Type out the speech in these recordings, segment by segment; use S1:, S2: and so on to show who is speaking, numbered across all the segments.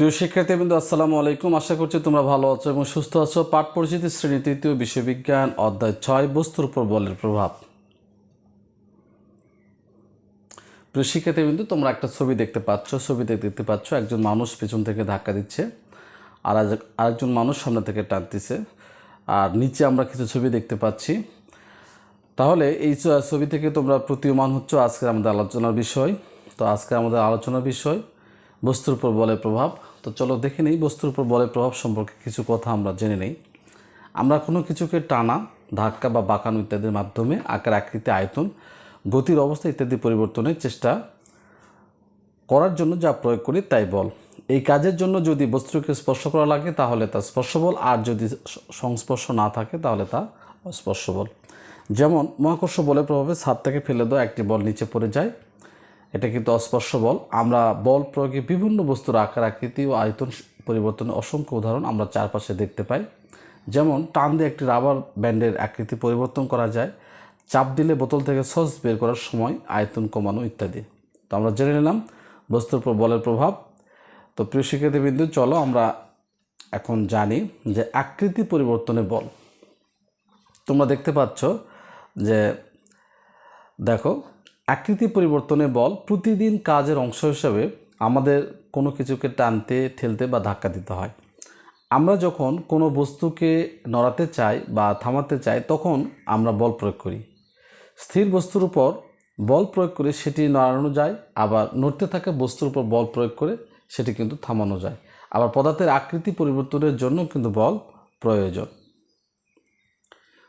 S1: প্রিয় শিক্ষার্থীবৃন্দ আসসালামু আলাইকুম। আশা করছি তোমরা ভালো আছো এবং সুস্থ আছো। পাঠ পরিচিতি শ্রেণি তৃতীয় বিশ্ববিজ্ঞান অধ্যায় ছয়, বস্তুর উপর বলের প্রভাব। প্রিয় শিক্ষার্থীবৃন্দ তোমরা একটা ছবি দেখতে পাচ্ছ। ছবিতে দেখতে পাচ্ছ, একজন মানুষ পেছন থেকে ধাক্কা দিচ্ছে, আর আরেকজন মানুষ সামনে থেকে টানতেছে। আর নিচে আমরা কিছু ছবি দেখতে পাচ্ছি। তাহলে এই ছবি থেকে তোমরা প্রতীয়মান হচ্ছে আজকের আমাদের আলোচনার বিষয়। তো আজকে আমাদের আলোচনার বিষয় বস্তুর উপর বলের প্রভাব। তো চলো দেখে নিই, বস্তুর উপর বলের প্রভাব সম্পর্কে কিছু কথা আমরা জেনে নেই। আমরা কোনো কিছুকে টানা, ধাক্কা বা বাঁকানো ইত্যাদির মাধ্যমে আকার, আকৃতি, আয়তন, গতির অবস্থা ইত্যাদি পরিবর্তনের চেষ্টা করার জন্য যা প্রয়োগ করি তাই বল। এই কাজের জন্য যদি বস্তুকে স্পর্শ করা লাগে, তাহলে তা স্পর্শ বল, আর যদি সংস্পর্শ না থাকে, তাহলে তা অস্পর্শ বল। যেমন মহাকর্ষ বলের প্রভাবে ছাদ থেকে ফেলে দেওয়া একটি বল নিচে পড়ে যায় এটা কিন্তু অস্পর্শ বল। আমরা বল প্রয়োগে বিভিন্ন বস্তুর আকার, আকৃতি ও আয়তন পরিবর্তনের অসংখ্য উদাহরণ আমরা চারপাশে দেখতে পাই। যেমন, টান দিয়ে একটি রাবার ব্যান্ডের আকৃতি পরিবর্তন করা যায়। চাপ দিলে বোতল থেকে সস বের করার সময় আয়তন কমানো ইত্যাদি। তো আমরা জেনে নিলাম বস্তুর উপর বলের প্রভাব। তো প্রিয় শিক্ষার্থীবৃন্দু, চলো আমরা এখন জানি যে আকৃতি পরিবর্তনে বল। তোমরা দেখতে পাচ্ছ যে, দেখো আকৃতি পরিবর্তনে বল প্রতিদিন কাজের অংশ হিসাবে আমাদের কোনো কিছুকে টানতে, ঠেলতে বা ধাক্কা দিতে হয়। আমরা যখন কোনো বস্তুকে নড়াতে চাই বা থামাতে চাই, তখন আমরা বল প্রয়োগ করি। স্থির বস্তুর উপর বল প্রয়োগ করে সেটি নড়ানো যায়, আবার নড়তে থাকা বস্তুর উপর বল প্রয়োগ করে সেটি কিন্তু থামানো যায়। আবার পদার্থের আকৃতি পরিবর্তনের জন্য কিন্তু বল প্রয়োজন।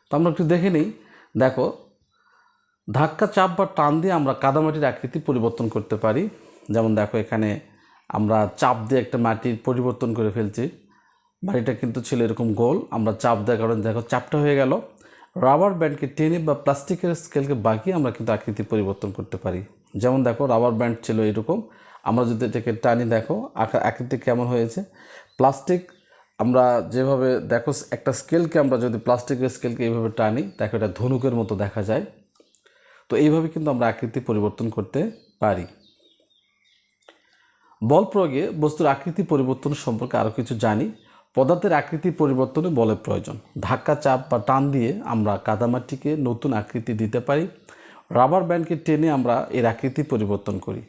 S1: তো আমরা একটু দেখে নিই। দেখো ধাক্কা, চাপ বা টান দিয়ে আমরা কাদামাটির আকৃতি পরিবর্তন করতে পারি। যেমন দেখো এখানে আমরা চাপ দিয়ে একটা মাটির পরিবর্তন করে ফেলছি। বাড়িটা কিন্তু ছিল এরকম গোল। আমরা চাপ দেওয়ার কারণে দেখো চাপটা হয়ে গেল। রাবার ব্যান্ডকে টেনে বা প্লাস্টিকের স্কেলকে বাকিয়ে আমরা কিন্তু আকৃতি পরিবর্তন করতে পারি। যেমন দেখো, রাবার ব্যান্ড ছিল এরকম। আমরা যদি এটাকে টানি, দেখো আকৃতি কেমন হয়েছে। প্লাস্টিক, আমরা যেভাবে, দেখো একটা স্কেলকে আমরা যদি প্লাস্টিকের স্কেলকে এইভাবে টানি, দেখো এটা ধনুকের মতো দেখা যায়। তো এইভাবে কিন্তু আমরা আকৃতি পরিবর্তন করতে পারি। বল প্রয়োগে বস্তুর আকৃতি পরিবর্তন সম্পর্কে আরও কিছু জানি। পদার্থের আকৃতি পরিবর্তনে বলের প্রয়োজন। ধাক্কা, চাপ বা টান দিয়ে আমরা কাদামাটিকে নতুন আকৃতি দিতে পারি। রাবার ব্যান্ডকে টেনে আমরা এর আকৃতি পরিবর্তন করি।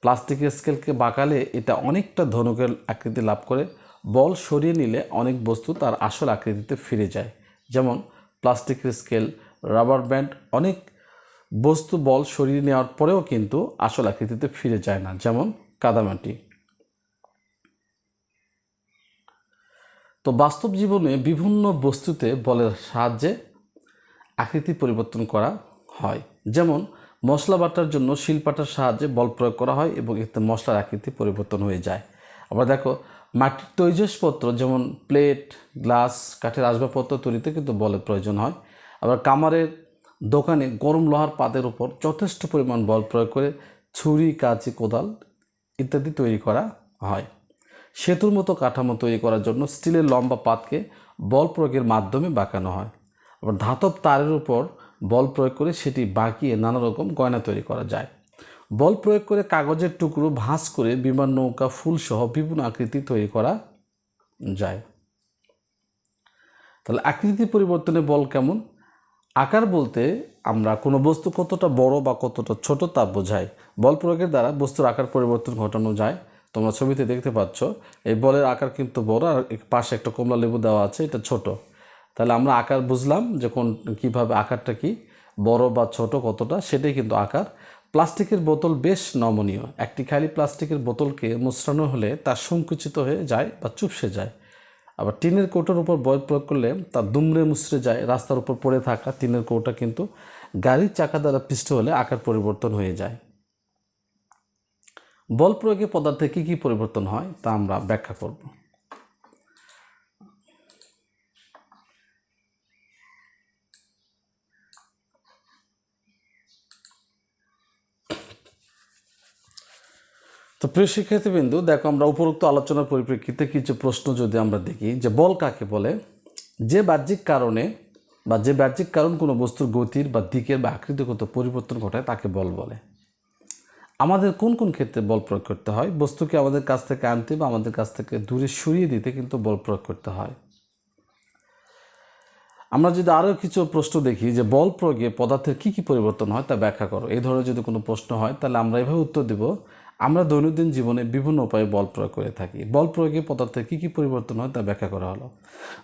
S1: প্লাস্টিকের স্কেলকে বাঁকালে এটা অনেকটা ধনুকের আকৃতি লাভ করে। বল সরিয়ে নিলে অনেক বস্তু তার আসল আকৃতিতে ফিরে যায়। যেমন প্লাস্টিকের স্কেল, রাবার ব্যান্ড, অনেক বস্তু বল সরিয়ে নেওয়ার পরেও কিন্তু আসল আকৃতিতে ফিরে যায় না, যেমন কাদামাটি। তো বাস্তব জীবনে বিভিন্ন বস্তুতে বলের সাহায্যে আকৃতি পরিবর্তন করা হয়। যেমন, মশলা বাটার জন্য শিলপাটার সাহায্যে বল প্রয়োগ করা হয় এবং এতে মশলার আকৃতি পরিবর্তন হয়ে যায়। আবার দেখো, মাটির তৈজসপত্র, যেমন প্লেট, গ্লাস, কাঠের আসবাবপত্র তৈরিতে কিন্তু বলের প্রয়োজন হয়। আবার কামারের দোকানে গরম লোহার পাতের উপর যথেষ্ট পরিমাণ বল প্রয়োগ করে ছুরি, কাঁচি, কোদাল ইত্যাদি তৈরি করা হয়। সেতুর মতো কাঠামো তৈরি করার জন্য স্টিলের লম্বা পাতকে বল প্রয়োগের মাধ্যমে বাঁকানো হয়। আবার ধাতব তারের উপর বল প্রয়োগ করে সেটি বাঁকিয়ে নানা রকম গয়না তৈরি করা যায়। বল প্রয়োগ করে কাগজের টুকরো ভাঁজ করে বিমান নৌকা, ফুলসহ বিভিন্ন আকৃতি তৈরি করা যায়। তাহলে আকৃতি পরিবর্তনে বল কেমন? আকার বলতে আমরা কোনো বস্তু কতটা বড় বা কতটা ছোট তা বোঝাই। বল প্রয়োগের দ্বারা বস্তুর আকার পরিবর্তন ঘটানো যায়। তোমরা ছবিতে দেখতে পাচ্ছ, এই বলের আকার কিন্তু বড় আর পাশে একটা কমলা লেবু দেওয়া আছে, এটা ছোট। তাহলে আমরা আকার বুঝলাম যে কোন, কীভাবে আকারটা কি বড় বা ছোট কতটা, সেটাই কিন্তু আকার। প্লাস্টিকের বোতল বেশ নমনীয়। একটি খালি প্লাস্টিকের বোতলকে মোচড়ানো হলে তা সংকুচিত হয়ে যায় বা চুপসে যায়। আবার টিনের কৌটার উপর বয় প্রয়োগ করলে তা দুমড়ে মুসড়ে যায়, রাস্তার উপর পড়ে থাকা টিনের কৌটা কিন্তু গাড়ির চাকা দ্বারা পৃষ্ঠ হলে আকার পরিবর্তন হয়ে যায়। বল প্রয়োগে পদার্থে কী কী পরিবর্তন হয় তা আমরা ব্যাখ্যা করব। প্রিয় শিক্ষার্থীবৃন্দু, দেখো আমরা উপরোক্ত আলোচনার পরিপ্রেক্ষিতে কিছু প্রশ্ন যদি আমরা দেখি, যে বল কাকে বলে? যে বাহ্যিক কারণে বা যে বাহ্যিক কারণ কোনো বস্তুর গতির বা দিকের বা আকৃতিগত পরিবর্তন ঘটায় তাকে বল বলে। আমাদের কোন কোন ক্ষেত্রে বল প্রয়োগ করতে হয়? বস্তুকে আমাদের কাছ থেকে আনতে বা আমাদের কাছ থেকে দূরে সরিয়ে দিতে কিন্তু বল প্রয়োগ করতে হয়। আমরা যদি আরও কিছু প্রশ্ন দেখি যে বল প্রয়োগে পদার্থের কী কী পরিবর্তন হয় তা ব্যাখ্যা করো। এই ধরনের যদি কোনো প্রশ্ন হয়, তাহলে আমরা এভাবে উত্তর দেব, আমরা দৈনন্দিন জীবনে বিভিন্ন উপায়ে বল প্রয়োগ করে থাকি। বল প্রয়োগে পদার্থের কী কী পরিবর্তন হয় তা ব্যাখ্যা করা হলো।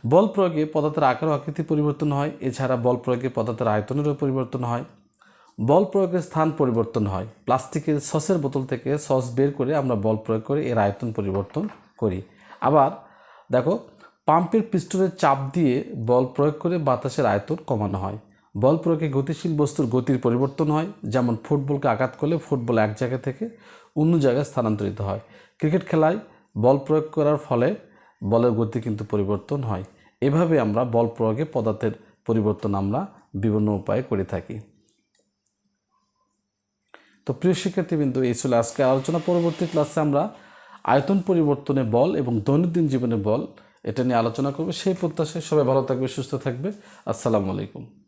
S1: বল প্রয়োগে পদার্থের আকার আকৃতি পরিবর্তন হয়, এছাড়া বল প্রয়োগে পদার্থের আয়তনেরও পরিবর্তন হয়। বল প্রয়োগের স্থান পরিবর্তন হয়। প্লাস্টিকের সসের বোতল থেকে সস বের করে আমরা বল প্রয়োগ করে এর আয়তন পরিবর্তন করি। আবার দেখো পাম্পের পিস্টনের চাপ দিয়ে বল প্রয়োগ করে বাতাসের আয়তন কমানো হয়। বল প্রয়োগে গতিশীল বস্তুর গতির পরিবর্তন হয়, যেমন ফুটবলকে আঘাত করলে ফুটবল এক জায়গা থেকে অন্য জায়গায় স্থানান্তরিত হয়। ক্রিকেট খেলায় বল প্রয়োগ করার ফলে বলের গতি কিন্তু পরিবর্তন হয়। এভাবে আমরা বল প্রয়োগে পদার্থের পরিবর্তন আমরা বিভিন্ন উপায়ে করে থাকি। তো প্রিয় শিক্ষার্থীবৃন্দ, এই ছিল আজকে আলোচনা। পরবর্তী ক্লাসে আমরা আয়তন পরিবর্তনে বল এবং দৈনন্দিন জীবনে বল এটা নিয়ে আলোচনা করবে। সেই প্রত্যাশায় সবাই ভালো থাকবে সুস্থ থাকবে। আসসালামু আলাইকুম।